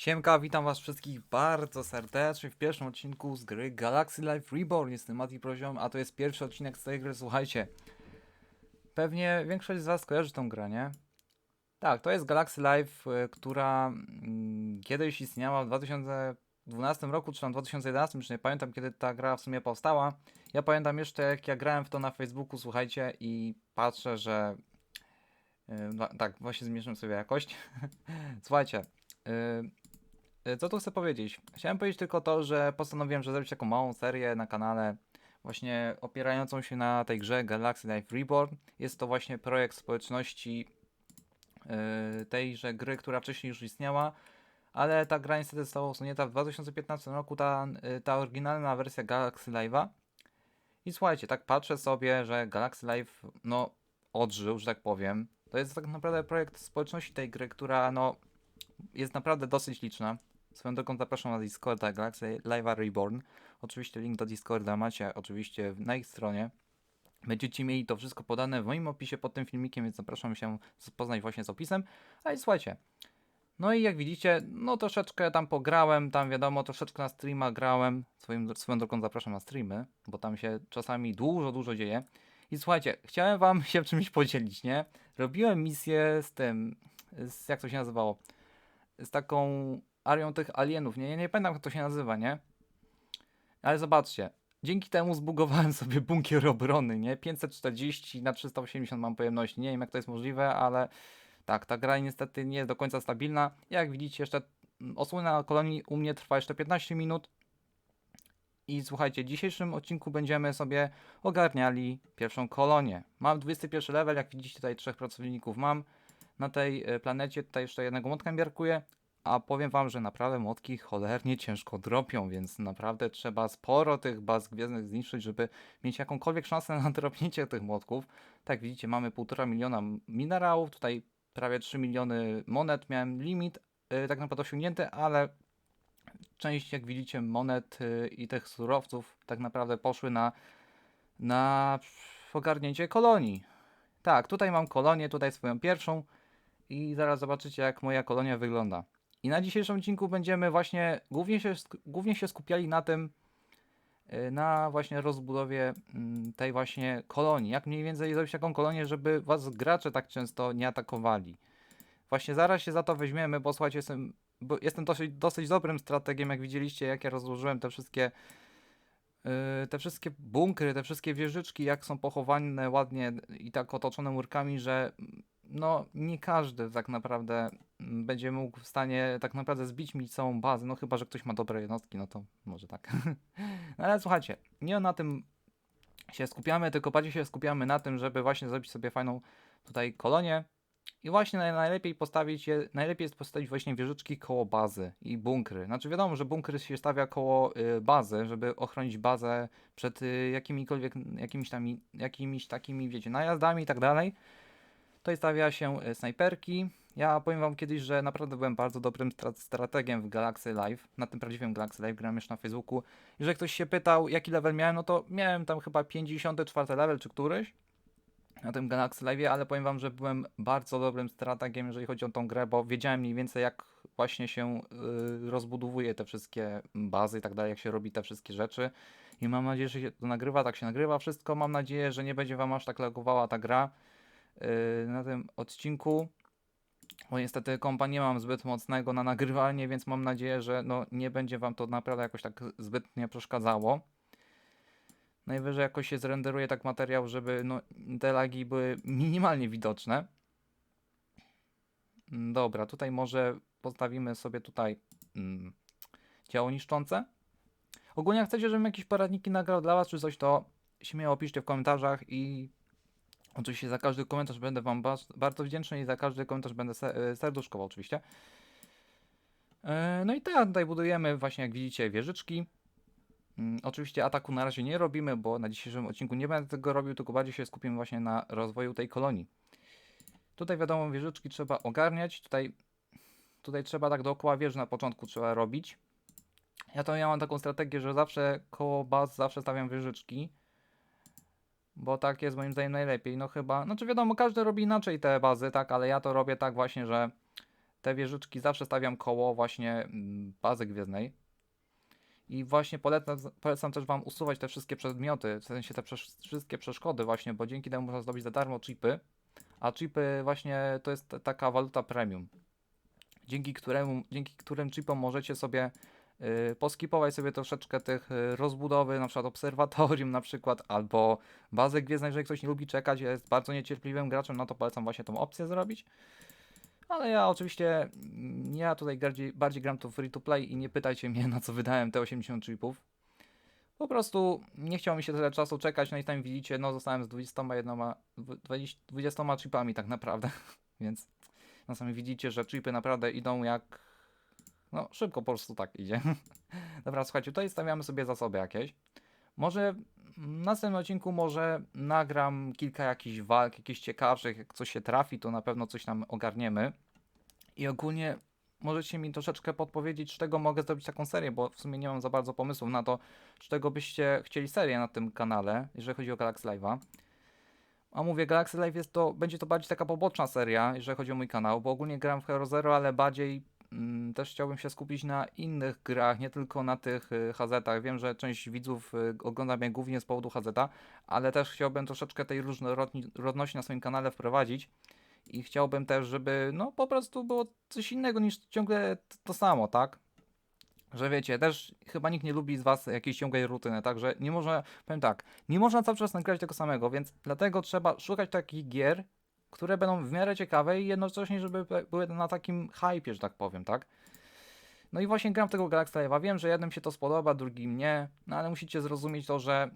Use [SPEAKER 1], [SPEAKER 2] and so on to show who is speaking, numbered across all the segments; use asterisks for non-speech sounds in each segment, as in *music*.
[SPEAKER 1] Siemka, witam was wszystkich bardzo serdecznie w pierwszym odcinku z gry Galaxy Life Reborn. Jestem Mati Proziom, a to jest pierwszy odcinek z tej gry. Słuchajcie, pewnie większość z was kojarzy tą grę, nie? Tak, to jest Galaxy Life, y, która mm, kiedyś istniała w 2012 roku, czy tam 2011, już nie pamiętam kiedy ta gra w sumie powstała. Ja pamiętam jeszcze jak ja grałem w to na Facebooku, słuchajcie, i patrzę, że... y, no, tak, właśnie zmniejszyłem sobie jakość. *laughs* Słuchajcie, y, co tu chcę powiedzieć? Chciałem powiedzieć tylko to, że postanowiłem, że zrobić taką małą serię na kanale, właśnie opierającą się na tej grze Galaxy Life Reborn. Jest to właśnie projekt społeczności y, tejże gry, która wcześniej już istniała, ale ta gra niestety została usunięta w 2015 roku, ta, y, ta oryginalna wersja Galaxy Live'a. I słuchajcie, tak patrzę sobie, że Galaxy Live, no, odżył, że tak powiem. To jest tak naprawdę projekt społeczności tej gry, która, no, jest naprawdę dosyć liczna. Swoją drogą zapraszam na Discorda Galaxy Live Reborn. Oczywiście link do Discorda macie oczywiście na ich stronie. Będziecie mieli to wszystko podane w moim opisie pod tym filmikiem, więc zapraszam się zapoznać właśnie z opisem. A i słuchajcie. No i jak widzicie, no troszeczkę tam pograłem, tam wiadomo, troszeczkę na streama grałem. Swoim, swoją drogą zapraszam na streamy, bo tam się czasami dużo, dużo dzieje. I słuchajcie, chciałem wam *laughs* się czymś podzielić, nie? Robiłem misję z tym, z, jak to się nazywało? z taką arią tych alienów. Nie, nie, nie pamiętam jak to się nazywa, nie? Ale zobaczcie. Dzięki temu zbugowałem sobie bunkier obrony, nie? 540 na 380 mam pojemności. Nie wiem jak to jest możliwe, ale tak, ta gra niestety nie jest do końca stabilna. Jak widzicie, jeszcze osłona kolonii u mnie trwa jeszcze 15 minut. I słuchajcie, w dzisiejszym odcinku będziemy sobie ogarniali pierwszą kolonię. Mam 21 level, jak widzicie tutaj trzech pracowników mam na tej e, planecie. Tutaj jeszcze jednego młotka mi brakuje, a powiem wam, że naprawdę młotki cholernie ciężko dropią, więc naprawdę trzeba sporo tych baz gwiezdnych zniszczyć, żeby mieć jakąkolwiek szansę na *laughs* dropnięcie tych młotków. Tak widzicie, mamy 1,5 miliona minerałów, tutaj prawie 3 miliony monet, miałem limit yy, tak naprawdę osiągnięty, ale część, jak widzicie, monet yy, i tych surowców tak naprawdę poszły na, na ogarnięcie kolonii. Tak, tutaj mam kolonię, tutaj swoją pierwszą i zaraz zobaczycie, jak moja kolonia wygląda. I na dzisiejszym odcinku będziemy właśnie głównie się, głównie się skupiali na tym, y, na właśnie rozbudowie mm, tej właśnie kolonii. Jak mniej więcej zrobić taką kolonię, żeby was gracze tak często nie atakowali. Właśnie zaraz się za to weźmiemy, bo słuchajcie, jestem, bo jestem dosyć, dosyć dobrym strategiem, jak widzieliście, jak ja rozłożyłem te wszystkie y, te wszystkie bunkry, te wszystkie wieżyczki, jak są pochowane ładnie i tak otoczone murkami, że no nie każdy tak naprawdę mm, będzie mógł w stanie tak naprawdę zbić mi całą bazę, no chyba, że ktoś ma dobre jednostki, no to może tak. *laughs* no ale słuchajcie, nie na tym się skupiamy, tylko bardziej się skupiamy na tym, żeby właśnie zrobić sobie fajną tutaj kolonię i właśnie naj- najlepiej postawić je, najlepiej jest postawić właśnie wieżyczki koło bazy i bunkry. Znaczy wiadomo, że bunkry się stawia koło y, bazy, żeby ochronić bazę przed y, jakimikolwiek, jakimiś, tam, jakimiś takimi, wiecie, najazdami i tak dalej. Tutaj stawia się y, snajperki. Ja powiem wam kiedyś, że naprawdę byłem bardzo dobrym stra strategiem w Galaxy Live. Na tym prawdziwym Galaxy Live grałem już na Facebooku. Jeżeli ktoś się pytał, jaki level miałem, no to miałem tam chyba 54 level czy któryś na tym Galaxy Live, ale powiem wam, że byłem bardzo dobrym strategiem, jeżeli chodzi o tą grę, bo wiedziałem mniej więcej jak właśnie się y, rozbudowuje te wszystkie bazy i tak dalej, jak się robi te wszystkie rzeczy. I mam nadzieję, że się to nagrywa, tak się nagrywa wszystko. Mam nadzieję, że nie będzie wam aż tak lagowała ta gra y, na tym odcinku. Bo niestety kompa nie mam zbyt mocnego na nagrywanie, więc mam nadzieję, że no, nie będzie wam to naprawdę jakoś tak zbytnie przeszkadzało. Najwyżej jakoś się zrenderuje tak materiał, żeby no, te lagi były minimalnie widoczne. Dobra, tutaj może postawimy sobie tutaj mm, ciało niszczące. Ogólnie jak chcecie, żebym jakieś poradniki nagrał dla was czy coś, to śmiało piszcie w komentarzach i oczywiście za każdy komentarz będę wam bardzo wdzięczny i za każdy komentarz będę e, serduszkował oczywiście. E, No i tak, tutaj budujemy właśnie jak widzicie wieżyczki. Mm, Oczywiście ataku na razie nie robimy, bo na dzisiejszym odcinku nie będę tego robił, tylko bardziej się skupimy właśnie na rozwoju tej kolonii. Tutaj wiadomo, wieżyczki trzeba ogarniać. Tutaj, tutaj trzeba tak dookoła wieży na początku trzeba robić. Ja to mam taką strategię, że zawsze koło baz zawsze stawiam wieżyczki. Bo tak jest moim zdaniem najlepiej. No chyba, znaczy wiadomo, każdy robi inaczej te bazy, tak, ale ja to robię tak właśnie, że te wieżyczki zawsze stawiam koło właśnie mm, bazy gwiezdnej. I właśnie polecam, polecam też Wam usuwać te wszystkie przedmioty, w sensie te przesz- wszystkie przeszkody właśnie, bo dzięki temu można zdobyć za darmo chipy, a chipy właśnie to jest ta- taka waluta premium, dzięki, któremu, dzięki którym chipom możecie sobie poskipować sobie troszeczkę tych y, rozbudowy, na przykład obserwatorium na przykład, albo bazę gwiezdną, jeżeli ktoś nie lubi czekać, jest bardzo niecierpliwym graczem, no to polecam właśnie tą opcję zrobić. Ale ja oczywiście, mm, ja tutaj bardziej, bardziej gram to free to play i nie pytajcie mnie na co wydałem te 80 chipów. Po prostu nie chciało mi się tyle czasu czekać, no i tam widzicie, no zostałem z 21, dwu- 20, 20 chipami tak naprawdę, *laughs* więc no sami widzicie, że chipy naprawdę idą jak, no szybko po prostu tak idzie. *laughs* Dobra, słuchajcie, tutaj stawiamy sobie zasoby jakieś. Może w następnym odcinku może nagram kilka jakichś walk, jakichś ciekawszych, jak coś się trafi, to na pewno coś tam ogarniemy. I ogólnie możecie mi troszeczkę podpowiedzieć, z czego mogę zrobić taką serię, bo w sumie nie mam za bardzo pomysłów na to, z czego byście chcieli serię na tym kanale, jeżeli chodzi o Galaxy Live'a. A mówię, Galaxy Live jest to, będzie to bardziej taka poboczna seria, jeżeli chodzi o mój kanał, bo ogólnie gram w Hero Zero, ale bardziej też chciałbym się skupić na innych grach, nie tylko na tych y, HZ-ach. Wiem, że część widzów y, ogląda mnie głównie z powodu HZ-a, ale też chciałbym troszeczkę tej różnorodności na swoim kanale wprowadzić. I chciałbym też, żeby no po prostu było coś innego niż ciągle to samo, tak? Że wiecie, też chyba nikt nie lubi z was jakiejś ciągłej rutyny, także nie można, powiem tak, nie można cały czas nagrać tego samego, więc dlatego trzeba szukać takich gier, które będą w miarę ciekawe i jednocześnie, żeby były na takim hypie, że tak powiem, tak? No i właśnie gram w tego Galaxy Live'a. Wiem, że jednym się to spodoba, drugim nie, no ale musicie zrozumieć to, że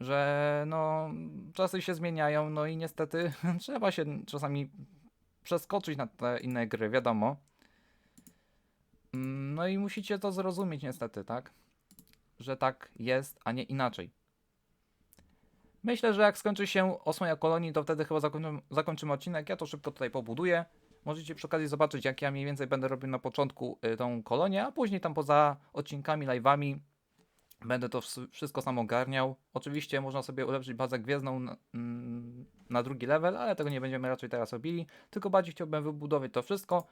[SPEAKER 1] że no czasy się zmieniają, no i niestety *laughs* trzeba się czasami przeskoczyć na te inne gry, wiadomo. Mm, No i musicie to zrozumieć niestety, tak? Że tak jest, a nie inaczej. Myślę, że jak skończy się osłania kolonii, to wtedy chyba zakończymy, zakończymy odcinek. Ja to szybko tutaj pobuduję. Możecie przy okazji zobaczyć, jak ja mniej więcej będę robił na początku y, tą kolonię, a później tam poza odcinkami, live'ami będę to wszystko sam ogarniał. Oczywiście można sobie ulepszyć bazę gwiezdną na, na drugi level, ale tego nie będziemy raczej teraz robili. Tylko bardziej chciałbym wybudować to wszystko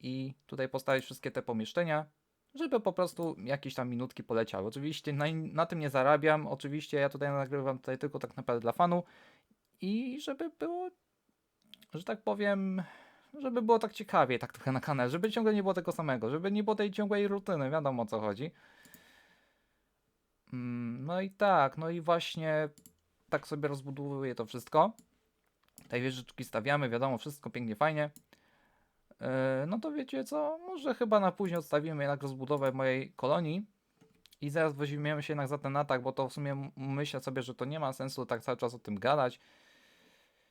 [SPEAKER 1] i tutaj postawić wszystkie te pomieszczenia, żeby po prostu jakieś tam minutki poleciały. Oczywiście na, na tym nie zarabiam, oczywiście ja tutaj nagrywam tutaj tylko tak naprawdę dla fanu i żeby było, że tak powiem, żeby było tak ciekawie tak trochę na kanale, żeby ciągle nie było tego samego, żeby nie było tej ciągłej rutyny, wiadomo o co chodzi. Mm, No i tak, no i właśnie tak sobie rozbudowuję to wszystko. Te wieżyczki stawiamy, wiadomo, wszystko pięknie, fajnie. Yy, No to wiecie co, może chyba na później odstawimy jednak rozbudowę mojej kolonii i zaraz weźmiemy się jednak za ten atak, bo to w sumie myślę sobie, że to nie ma sensu tak cały czas o tym gadać.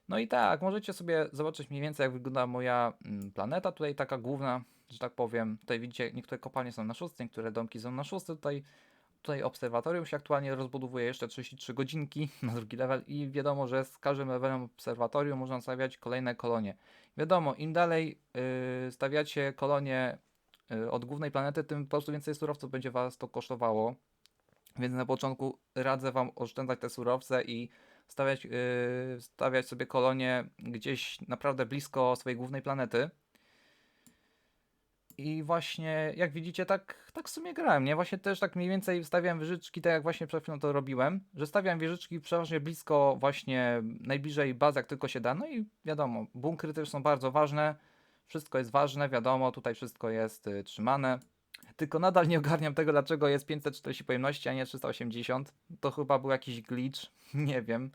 [SPEAKER 1] No i tak, możecie sobie zobaczyć mniej więcej jak wygląda moja mm, planeta tutaj taka główna, że tak powiem. Tutaj widzicie, niektóre kopalnie są na szóstce, niektóre domki są na szóstce, tutaj Tutaj obserwatorium się aktualnie rozbudowuje jeszcze 33 godzinki *laughs* na drugi level i wiadomo, że z każdym levelem obserwatorium można stawiać kolejne kolonie. Wiadomo, im dalej yy, stawiacie kolonie yy, od głównej planety, tym po prostu więcej surowców będzie was to kosztowało. Więc na początku radzę wam oszczędzać te surowce i stawiać, yy, stawiać sobie kolonie gdzieś naprawdę blisko swojej głównej planety. I właśnie, jak widzicie, tak, tak w sumie grałem, nie? Właśnie też tak mniej więcej stawiam wieżyczki, tak jak właśnie przed chwilą to robiłem, że stawiam wieżyczki przeważnie blisko właśnie najbliżej bazy, jak tylko się da. No i wiadomo, bunkry też są bardzo ważne, wszystko jest ważne, wiadomo, tutaj wszystko jest y, trzymane. Tylko nadal nie ogarniam tego, dlaczego jest 540 pojemności, a nie 380. To chyba był jakiś glitch, *laughs* nie wiem.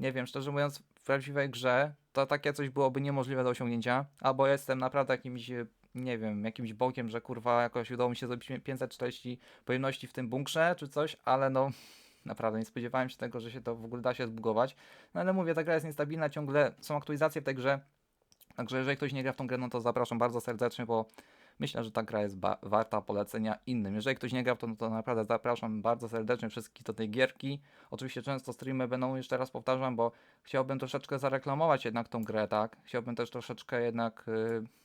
[SPEAKER 1] Nie wiem, szczerze mówiąc, w prawdziwej grze to takie coś byłoby niemożliwe do osiągnięcia, albo jestem naprawdę jakimś y, nie wiem, jakimś bokiem, że kurwa jakoś udało mi się zrobić 540 pojemności w tym bunkrze czy coś, ale no *laughs* naprawdę nie spodziewałem się tego, że się to w ogóle da się zbugować. No ale mówię, ta gra jest niestabilna, ciągle są aktualizacje w tej grze, także jeżeli ktoś nie gra w tą grę, no to zapraszam bardzo serdecznie, bo myślę, że ta gra jest warta polecenia innym. Jeżeli ktoś nie gra w to, no to naprawdę zapraszam bardzo serdecznie wszystkich do tej gierki. Oczywiście często streamy będą, jeszcze raz powtarzam, bo chciałbym troszeczkę zareklamować jednak tą grę, tak? Chciałbym też troszeczkę jednak... Yy,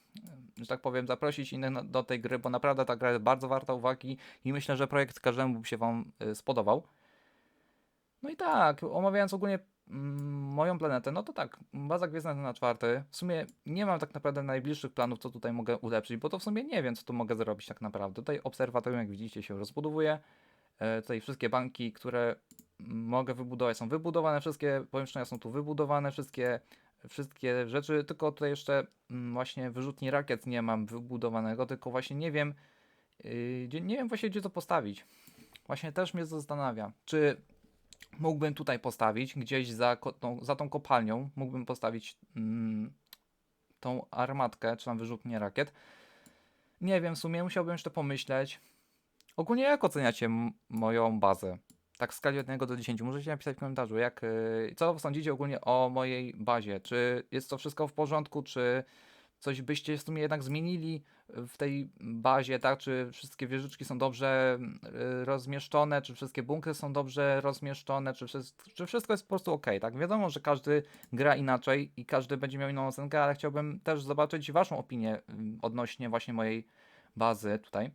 [SPEAKER 1] że tak powiem, zaprosić innych do tej gry, bo naprawdę ta gra jest bardzo warta uwagi i myślę, że projekt każdemu by się Wam y, spodobał. No i tak, omawiając ogólnie mm, moją planetę, no to tak, baza gwiezdna na czwarty. W sumie nie mam tak naprawdę najbliższych planów, co tutaj mogę ulepszyć, bo to w sumie nie wiem, co tu mogę zrobić tak naprawdę. Tutaj obserwatorium, jak widzicie, się rozbudowuje. E, tutaj wszystkie banki, które mogę wybudować, są wybudowane, wszystkie pomieszczenia są tu wybudowane, wszystkie, wszystkie rzeczy, tylko tutaj jeszcze mm, właśnie wyrzutni rakiet nie mam wybudowanego, tylko właśnie nie wiem, gdzie, nie wiem właśnie gdzie to postawić. Właśnie też mnie zastanawia, czy mógłbym tutaj postawić, gdzieś za, tą, za tą kopalnią, mógłbym postawić mm, tą armatkę, czy tam wyrzutnię rakiet. Nie wiem, w sumie musiałbym jeszcze pomyśleć. Ogólnie jak oceniacie moją bazę? Tak w skali od 1 do 10. Możecie napisać w komentarzu, jak, y, co sądzicie ogólnie o mojej bazie. Czy jest to wszystko w porządku, czy coś byście w sumie jednak zmienili w tej bazie, tak? Czy wszystkie wieżyczki są dobrze y, rozmieszczone, czy wszystkie bunkry są dobrze rozmieszczone, czy, wszystko, czy wszystko jest po prostu ok, tak? Wiadomo, że każdy gra inaczej i każdy będzie miał inną ocenkę, ale chciałbym też zobaczyć waszą opinię y, odnośnie właśnie mojej bazy tutaj.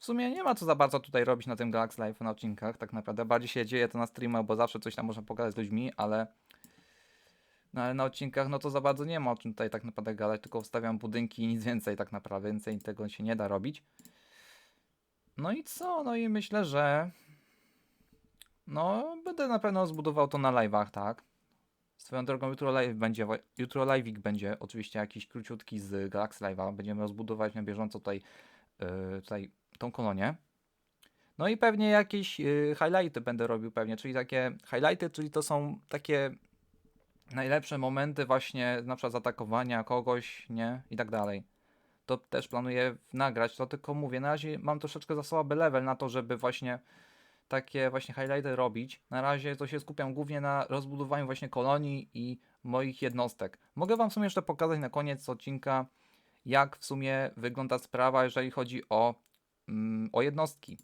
[SPEAKER 1] W sumie nie ma co za bardzo tutaj robić na tym Galaxy Live na odcinkach, tak naprawdę. Bardziej się dzieje to na streamach, bo zawsze coś tam można pogadać z ludźmi, ale no, ale na odcinkach no to za bardzo nie ma o czym tutaj tak naprawdę gadać, tylko wstawiam budynki i nic więcej tak naprawdę, więcej tego się nie da robić. No i co? No i myślę, że no będę na pewno zbudował to na live'ach, tak? Swoją drogą jutro live będzie, jutro live'ik będzie oczywiście jakiś króciutki z Galaxy Live'a. Będziemy rozbudować na bieżąco tutaj, yy, tutaj tą kolonię. No i pewnie jakieś yy, highlighty będę robił pewnie, czyli takie highlighty, czyli to są takie najlepsze momenty właśnie na przykład zaatakowania kogoś, nie? I tak dalej. To też planuję nagrać, to tylko mówię, na razie mam troszeczkę za słaby level na to, żeby właśnie takie właśnie highlighty robić. Na razie to się skupiam głównie na rozbudowaniu właśnie kolonii i moich jednostek. Mogę wam w sumie jeszcze pokazać na koniec odcinka, jak w sumie wygląda sprawa, jeżeli chodzi o, mm, o jednostki.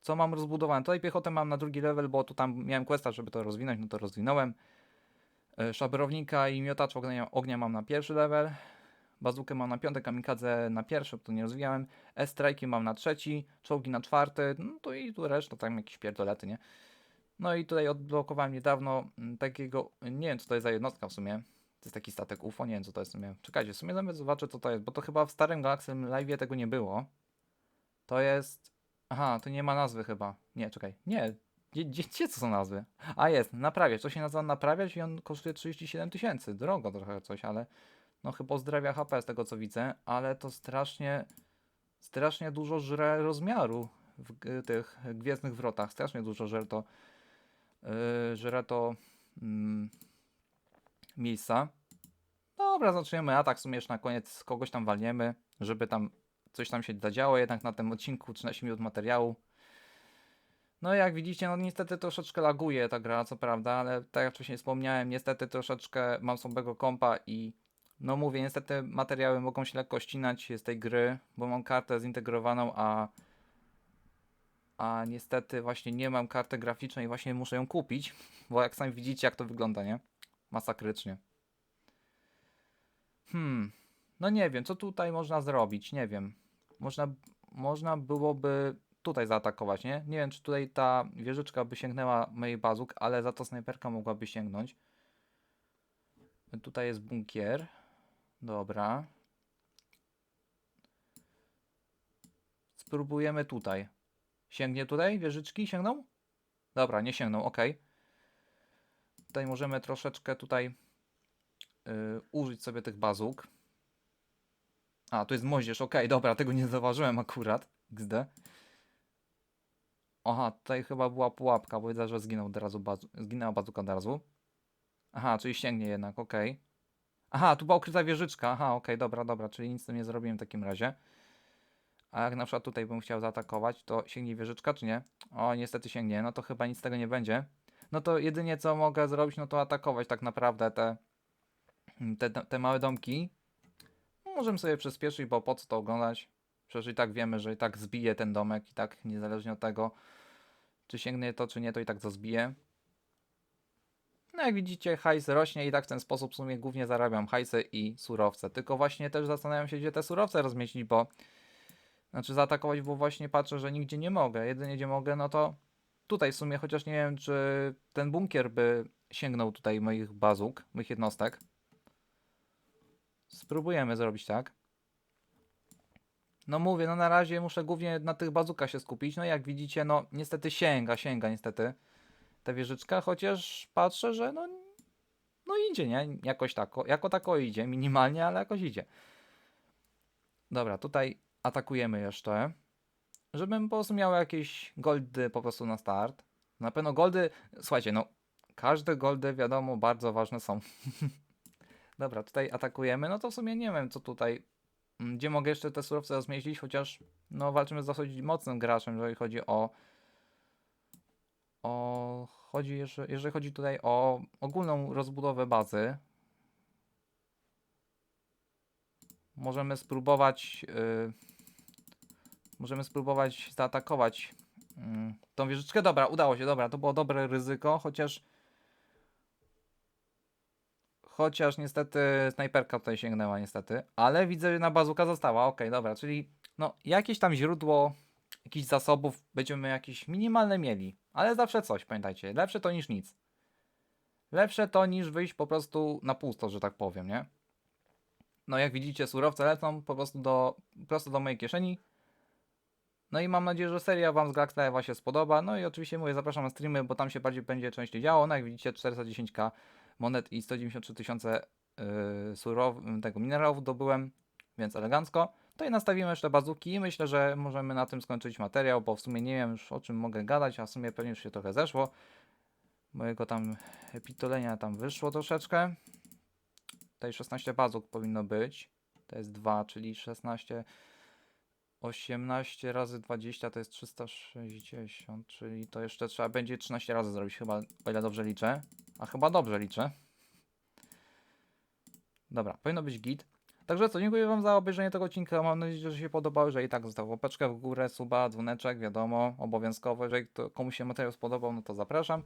[SPEAKER 1] Co mam rozbudowane? Tutaj piechotę mam na drugi level, bo tu tam miałem questa, żeby to rozwinąć, no to rozwinąłem. E, Szabrownika i miotacz ognia, ognia mam na pierwszy level. Bazukę mam na piąty, kamikadze na pierwszy, bo to nie rozwijałem. S-strajki mam na trzeci, czołgi na czwarty, no to i tu reszta, tam jakieś pierdolety, nie? No i tutaj odblokowałem niedawno mm, takiego, nie wiem co to jest za jednostka w sumie. To jest taki statek UFO, nie wiem co to jest w sumie. Czekajcie, w sumie zobaczę co to jest, bo to chyba w starym Galaxy Live tego nie było. To jest... Aha, to nie ma nazwy chyba. Nie, czekaj. Nie, gdzie, gdzie, co są nazwy? A jest, naprawiać. To się nazywa naprawiać i on kosztuje 37 tysięcy. Drogo trochę coś, ale no chyba ozdrawia HP z tego co widzę, ale to strasznie, strasznie dużo żre rozmiaru w tych gwiezdnych wrotach. Strasznie dużo żre to, yy, żre to mm, miejsca. Dobra, zaczniemy atak. W sumie na koniec kogoś tam walniemy, żeby tam coś tam się zadziało jednak na tym odcinku 13 minut materiału. No jak widzicie, no niestety troszeczkę laguje ta gra, co prawda, ale tak jak wcześniej wspomniałem, niestety troszeczkę mam słabego kompa i no mówię, niestety materiały mogą się lekko ścinać z tej gry, bo mam kartę zintegrowaną, a a niestety właśnie nie mam karty graficznej i właśnie muszę ją kupić, bo jak sami widzicie jak to wygląda, nie? Masakrycznie. Hmm, no nie wiem, co tutaj można zrobić, nie wiem. Można, można byłoby tutaj zaatakować, nie? Nie wiem, czy tutaj ta wieżyczka by sięgnęła mojej bazuk, ale za to snajperka mogłaby sięgnąć. Tutaj jest bunkier. Dobra. Spróbujemy tutaj. Sięgnie tutaj? Wieżyczki sięgną? Dobra, nie sięgną, ok. Tutaj możemy troszeczkę tutaj yy, użyć sobie tych bazuk. A, tu jest moździerz, ok, dobra, tego nie zauważyłem akurat. XD. Aha, tutaj chyba była pułapka, bo widzę, że zginął od razu bazu zginęła bazuka od razu. Aha, czyli sięgnie jednak, okej. Aha, tu była ukryta wieżyczka, aha, okej, dobra, dobra, czyli nic z tym nie zrobiłem w takim razie. A jak na przykład tutaj bym chciał zaatakować, to sięgnie wieżyczka, czy nie? O, niestety sięgnie, no to chyba nic z tego nie będzie. No to jedynie co mogę zrobić, no to atakować tak naprawdę te, te, te małe domki. Możemy sobie przyspieszyć, bo po co to oglądać? Przecież i tak wiemy, że i tak zbije ten domek i tak niezależnie od tego, czy sięgnie to, czy nie, to i tak to zbije. No jak widzicie, hajs rośnie i tak w ten sposób w sumie głównie zarabiam hajsy i surowce. Tylko właśnie też zastanawiam się, gdzie te surowce rozmieścić, bo znaczy zaatakować, bo właśnie patrzę, że nigdzie nie mogę. Jedynie gdzie mogę, no to tutaj w sumie, chociaż nie wiem, czy ten bunkier by sięgnął tutaj moich bazuk, moich jednostek. Spróbujemy zrobić tak. No mówię, no na razie muszę głównie na tych bazukach się skupić. No jak widzicie, no niestety sięga, sięga niestety ta wieżyczka, chociaż patrzę, że no, no idzie, nie? Jakoś tako, jako tako idzie, minimalnie, ale jakoś idzie. Dobra, tutaj atakujemy jeszcze, żebym po prostu miał jakieś goldy po prostu na start. Na pewno goldy, słuchajcie, no każde goldy wiadomo bardzo ważne są. *laughs* Dobra, tutaj atakujemy, no to w sumie nie wiem co tutaj, mm, gdzie mogę jeszcze te surowce rozmieścić, chociaż no walczymy z dosyć mocnym graczem, jeżeli chodzi o o chodzi, jeżeli, jeżeli chodzi tutaj o ogólną rozbudowę bazy, możemy spróbować yy, możemy spróbować zaatakować mm, tą wieżyczkę. Dobra, udało się, dobra, to było dobre ryzyko, chociaż chociaż niestety snajperka tutaj sięgnęła niestety, ale widzę, że na bazuka została, okej, dobra, czyli no jakieś tam źródło jakichś zasobów będziemy jakieś minimalne mieli, ale zawsze coś, pamiętajcie, lepsze to niż nic. Lepsze to niż wyjść po prostu na pusto, że tak powiem, nie? No jak widzicie, surowce lecą po prostu do, prosto do mojej kieszeni. No i mam nadzieję, że seria Wam z Galaxy Live'a się spodoba. No i oczywiście mówię, zapraszam na streamy, bo tam się bardziej będzie częściej działo. No jak widzicie, 410k monet i 193 tysiące yy, tego minerałów dobyłem, więc elegancko. Tutaj nastawimy jeszcze bazuki i myślę, że możemy na tym skończyć materiał, bo w sumie nie wiem już o czym mogę gadać, a w sumie pewnie już się trochę zeszło. Mojego tam pitolenia tam wyszło troszeczkę. Tutaj 16 bazuk powinno być. To jest 2, czyli 16. 18 razy 20 to jest 360, czyli to jeszcze trzeba będzie 13 razy zrobić, chyba, o ile dobrze liczę. A chyba dobrze liczę. Dobra, powinno być git. Także co, dziękuję Wam za obejrzenie tego odcinka. Mam nadzieję, że się podobał. Jeżeli tak, zostaw łapeczkę w górę, suba, dzwoneczek, wiadomo, obowiązkowo. Jeżeli to, komuś się materiał spodobał, no to zapraszam.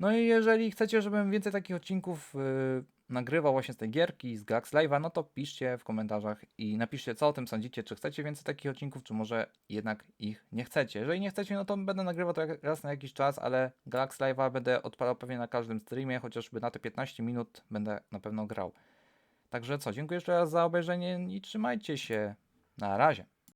[SPEAKER 1] No i jeżeli chcecie, żebym więcej takich odcinków yy, nagrywał właśnie z tej gierki, z Gax Live'a, no to piszcie w komentarzach i napiszcie, co o tym sądzicie. Czy chcecie więcej takich odcinków, czy może jednak ich nie chcecie. Jeżeli nie chcecie, no to będę nagrywał to raz na jakiś czas, ale Galax Live'a będę odpalał pewnie na każdym streamie, chociażby na te 15 minut będę na pewno grał. Także co, dziękuję jeszcze raz za obejrzenie i trzymajcie się. Na razie.